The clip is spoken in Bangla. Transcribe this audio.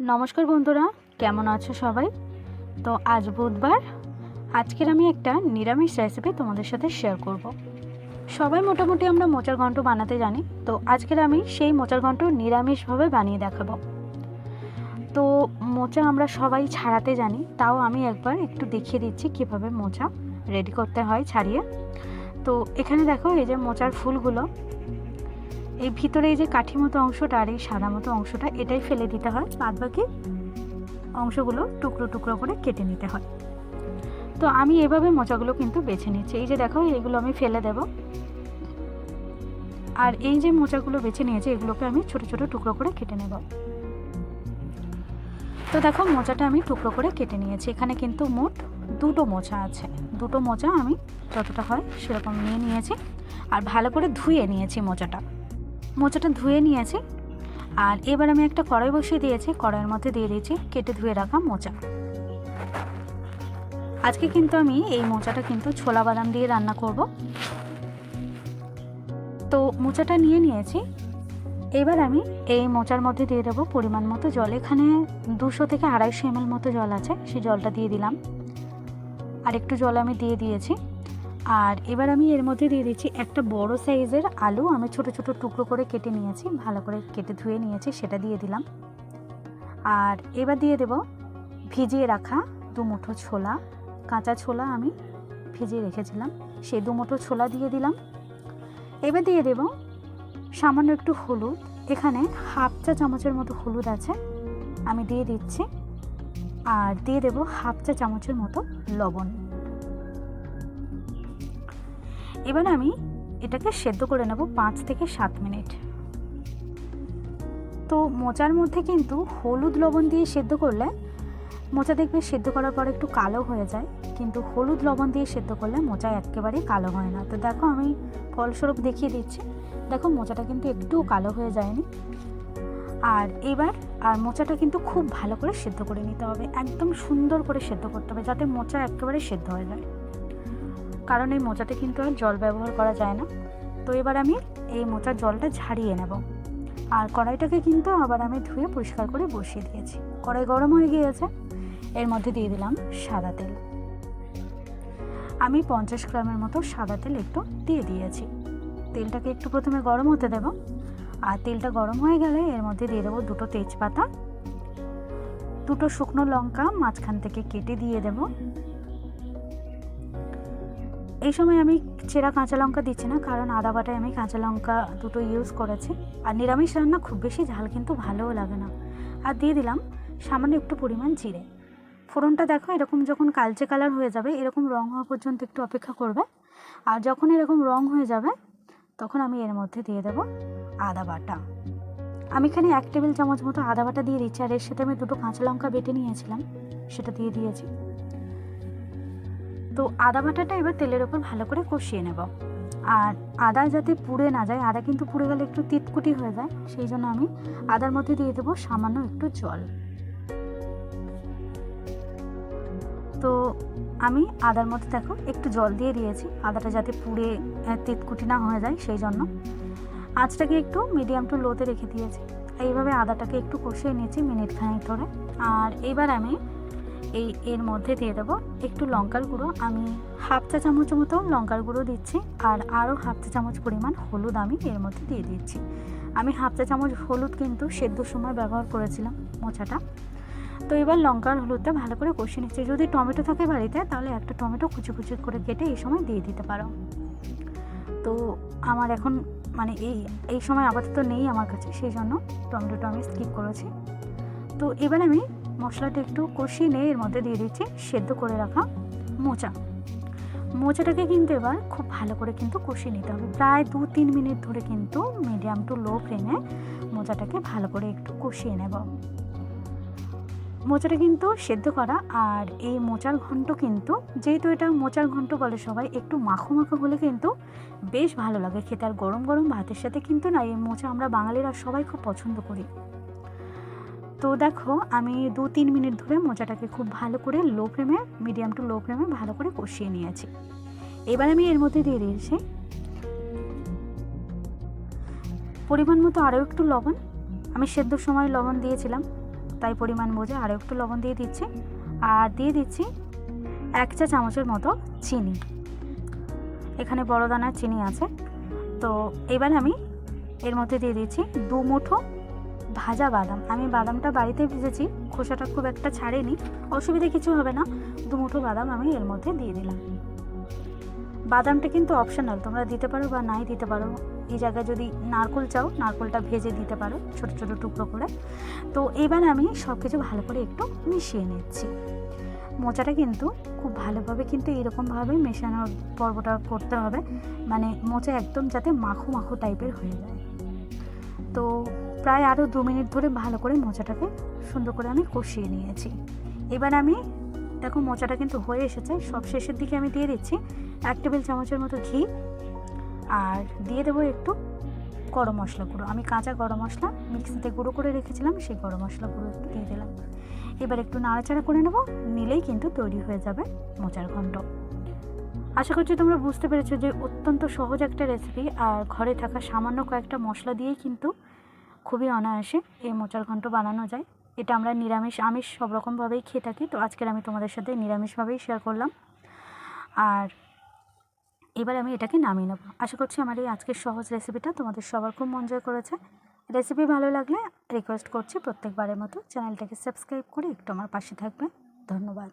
নমস্কার বন্ধুরা, কেমন আছো সবাই? তো আজ বুধবার, আজকের আমি একটা নিরামিষ রেসিপি তোমাদের সাথে শেয়ার করব। সবাই মোটামুটি আমরা মোচার ঘন্ট বানাতে জানি, তো আজকের আমি সেই মোচার ঘন্ট নিরামিষভাবে বানিয়ে দেখাবো। তো মোচা আমরা সবাই ছাড়াতে জানি, তাও আমি একবার একটু দেখিয়ে দিচ্ছি কীভাবে মোচা রেডি করতে হয় ছাড়িয়ে। তো এখানে দেখো এই যে মোচার ফুলগুলো এই ভিতরে এই যে কাঠি মতো অংশটা আর এই সাদা মতো অংশটা, এটাই ফেলে দিতে হয়। বাদ বাকি অংশগুলো টুকরো টুকরো করে কেটে নিতে হয়। তো আমি এভাবে মোচাগুলো কিন্তু বেছে নিচ্ছি। এই যে দেখো, এগুলো আমি ফেলে দেব। আর এই যে মোচাগুলো বেছে নিয়েছি, এগুলোকে আমি ছোট ছোট টুকরো করে কেটে নেব। তো দেখো, মোচাটা আমি টুকরো করে কেটে নিয়েছি। এখানে কিন্তু মোট দুটো মোচা আছে। দুটো মোচা আমি যতটা হয় সেরকম নিয়ে নিয়েছি। আর ভালো করে ধুয়ে নিয়েছি মোচাটা। মোচাটা ধুয়ে নিয়েছি। আর এবার আমি একটা কড়াই বসিয়ে দিয়েছি, কড়াইয়ের মধ্যে দিয়ে দিয়েছি কেটে ধুয়ে রাখা মোচা। আজকে কিন্তু আমি এই মোচাটা কিন্তু ছোলা বাদাম দিয়ে রান্না করব। তো মোচাটা নিয়ে নিয়েছি। এবার আমি এই মোচার মধ্যে দিয়ে দেবো পরিমাণ মতো জল। এখানে দুশো থেকে আড়াইশো এমএল মতো জল আছে, সেই জলটা দিয়ে দিলাম। আর একটু জল আমি দিয়ে দিয়েছি। আর এবার আমি এর মধ্যে দিয়ে দিচ্ছি একটা বড় সাইজের আলু। আমি ছোট ছোট টুকরো করে কেটে নিয়েছি, ভালো করে কেটে ধুয়ে নিয়েছি, সেটা দিয়ে দিলাম। আর এবার দিয়ে দেব ভিজিয়ে রাখা দু মুঠো ছোলা। কাঁচা ছোলা আমি ভিজিয়ে রেখেছিলাম সেই দু মুঠো ছোলা দিয়ে দিলাম। এবার দিয়ে দেব সামান্য একটু হলুদ। এখানে হাফ চা চামচের মতো হলুদ আছে, আমি দিয়ে দিচ্ছি। আর দিয়ে দেব হাফ চা চামচের মতো লবণ। এবার আমি এটাকে সেদ্ধ করে নেব পাঁচ থেকে সাত মিনিট। তো মোচার মধ্যে কিন্তু হলুদ লবণ দিয়ে সেদ্ধ করলে, মোচা দেখবে সেদ্ধ করার পর একটু কালো হয়ে যায়, কিন্তু হলুদ লবণ দিয়ে সেদ্ধ করলে মোচা একেবারেই কালো হয় না। তো দেখো আমি ফলস্বরূপ দেখিয়ে দিচ্ছি। দেখো মোচাটা কিন্তু একটুও কালো হয়ে যায়নি। আর এবার, আর মোচাটা কিন্তু খুব ভালো করে সেদ্ধ করে নিতে হবে। একদম সুন্দর করে সেদ্ধ করতে হবে যাতে মোচা একেবারে সেদ্ধ হয়ে যায়। কারণ এই মোচাতে কিন্তু আর জল ব্যবহার করা যায় না। তো এবার আমি এই মোচার জলটা ঝাড়িয়ে নেব। আর কড়াইটাকে কিন্তু আবার আমি ধুয়ে পরিষ্কার করে বসিয়ে দিয়েছি। কড়াই গরম হয়ে গিয়েছে। এর মধ্যে দিয়ে দিলাম সাদা তেল। আমি পঞ্চাশ গ্রামের মতো সাদা তেল একটু দিয়ে দিয়েছি। তেলটাকে একটু প্রথমে গরম হতে দেব। আর তেলটা গরম হয়ে গেলে এর মধ্যে দিয়ে দেবো দুটো তেজপাতা। দুটো শুকনো লঙ্কা মাঝখান থেকে কেটে দিয়ে দেবো। এই সময় আমি চেরা কাঁচা লঙ্কা দিচ্ছি না, কারণ আদা বাটায় আমি কাঁচা লঙ্কা দুটো ইউজ করেছি। আর নিরামিষ রান্না খুব বেশি ঝাল কিন্তু ভালোও লাগে না। আর দিয়ে দিলাম সামান্য একটু পরিমাণ জিরে। ফোড়নটা দেখো, এরকম যখন কালচে কালার হয়ে যাবে, এরকম রং হওয়া পর্যন্ত একটু অপেক্ষা করবে। আর যখন এরকম রং হয়ে যাবে, তখন আমি এর মধ্যে দিয়ে দেবো আদা বাটা। আমি এখানে এক টেবিল চামচ মতো আদা বাটা দিয়ে দিচ্ছি, আর এর সাথে আমি দুটো কাঁচা লঙ্কা বেটে নিয়েছিলাম, সেটা দিয়ে দিয়েছি। তো আদা বাটাটা এবার তেলের ওপর ভালো করে কষিয়ে নেব। আর আদা যাতে পুড়ে না যায়, আদা কিন্তু পুড়ে গেলে একটু তিতকুটি হয়ে যায়, সেই জন্য আমি আদার মধ্যে দিয়ে দেবো সামান্য একটু জল। তো আমি আদার মধ্যে দেখো একটু জল দিয়ে দিয়েছি, আদাটা যাতে পুড়ে তিতকুটি না হয়ে যায়, সেই জন্য। আঁচটাকে একটু মিডিয়াম টু লোতে রেখে দিয়েছি। এইভাবে আদাটাকে একটু কষিয়ে নিয়েছি মিনিট খানিক ধরে। আর এবার আমি এই, এর মধ্যে দিয়ে দেবো একটু লঙ্কার গুঁড়ো। আমি হাফ চা চামচ মতো লঙ্কার গুঁড়ো দিচ্ছি আর আরও হাফ চা চামচ পরিমাণ হলুদ আমি এর মধ্যে দিয়ে দিচ্ছি। আমি হাফ চা চামচ হলুদ কিন্তু সেদ্ধ সময় ব্যবহার করেছিলাম মোচাটা। তো এবার লঙ্কার হলুদটা ভালো করে কষিয়ে নিচ্ছি। যদি টমেটো থাকে বাড়িতে, তাহলে একটা টমেটো কুচি কুচি করে কেটে এই সময় দিয়ে দিতে পারো। তো আমার এখন মানে এই এই সময় আপাতত নেই আমার কাছে, সেই জন্য টমেটোটা আমি স্কিপ করেছি। তো এবার আমি মশলাটা একটু কষিয়ে নিয়ে এর মধ্যে দিয়ে দিচ্ছি সেদ্ধ করে রাখা মোচা। মোচাটাকে কিন্তু এবার খুব ভালো করে কিন্তু কষিয়ে নিতে হবে। প্রায় দু তিন মিনিট ধরে কিন্তু মিডিয়াম টু লো ফ্লেমে মোচাটাকে ভালো করে একটু কষিয়ে নেব। মোচাটা কিন্তু সেদ্ধ করা আর এই মোচার ঘন্ট কিন্তু, যেহেতু এটা মোচার ঘন্ট বলে সবাই, একটু মাখো মাখো হলে কিন্তু বেশ ভালো লাগে। খেতে আর গরম গরম ভাতের সাথে কিন্তু না, এই মোচা আমরা বাঙালিরা সবাই খুব পছন্দ করি। তো দেখো, আমি দু তিন মিনিট ধরে মোচাটাকে খুব ভালো করে লো ফ্লেমে মিডিয়াম টু লো ফ্লেমে ভালো করে কষিয়ে নিয়েছি। এবার আমি এর মধ্যে দিয়ে দিয়েছি পরিমাণ মতো আরও একটু লবণ। আমি সেদ্ধর সময় লবণ দিয়েছিলাম, তাই পরিমাণ বোঝে আরও একটু লবণ দিয়ে দিচ্ছি। আর দিয়ে দিচ্ছি এক চা চামচের মতো চিনি। এখানে বড় দানার চিনি আছে। তো এবার আমি এর মধ্যে দিয়ে দিচ্ছি দু মুঠো ভাজা বাদাম। আমি বাদামটা বাড়িতে ভেজেছি, খোসাটা খুব একটা ছাড়েনি, অসুবিধা কিছু হবে না। দু মুঠো বাদাম আমি এর মধ্যে দিয়ে দিলাম। বাদামটা কিন্তু অপশনাল তোমরা দিতে পারো বা নাই দিতে পারো। এই জায়গায় যদি নারকোল চাও, নারকোলটা ভেজে দিতে পারো, ছোট ছোট টুকরো করে। তো এবার আমি সব কিছু ভালো করে একটু মিশিয়ে নিচ্ছি। মোচাটা কিন্তু খুব ভালোভাবে কিন্তু এরকমভাবে মেশানোর পর্বটা করতে হবে। মানে মোচা একদম যাতে মাখো মাখো টাইপের হয়ে যায়। তো প্রায় আরও দু মিনিট ধরে ভালো করে মোচাটাকে সুন্দর করে আমি কষিয়ে নিয়েছি। এবার আমি, দেখো মোচাটা কিন্তু হয়ে এসেছে, সব শেষের দিকে আমি দিয়ে দিচ্ছি এক টেবিল চামচের মতো ঘি আর দিয়ে দেবো একটু গরম মশলা গুঁড়ো। আমি কাঁচা গরম মশলা মিক্সিতে গুঁড়ো করে রেখেছিলাম, সেই গরম মশলা গুঁড়ো একটু দিয়ে দিলাম। এবার একটু নাড়াচাড়া করে নেব, নিলেই কিন্তু তৈরি হয়ে যাবে মোচার ঘণ্ট। আশা করছি তোমরা বুঝতে পেরেছ যে অত্যন্ত সহজ একটা রেসিপি আর ঘরে থাকা সামান্য কয়েকটা মশলা দিয়েই কিন্তু খুবই অনায়াসে এই মোচার ঘণ্ট বানানো যায়। এটা আমরা নিরামিষ, আমিষ সব রকমভাবেই খেয়ে থাকি। তো আজকের আমি তোমাদের সাথে নিরামিষভাবেই শেয়ার করলাম। আর এবার আমি এটাকে নামিয়ে নেব। আশা করছি আমার এই আজকের সহজ রেসিপিটা তোমাদের সবার খুব মন জয় করেছে। রেসিপি ভালো লাগলে রিকোয়েস্ট করছি প্রত্যেকবারের মতো। চ্যানেলটাকে সাবস্ক্রাইব করে একটু আমার পাশে থাকবে। ধন্যবাদ।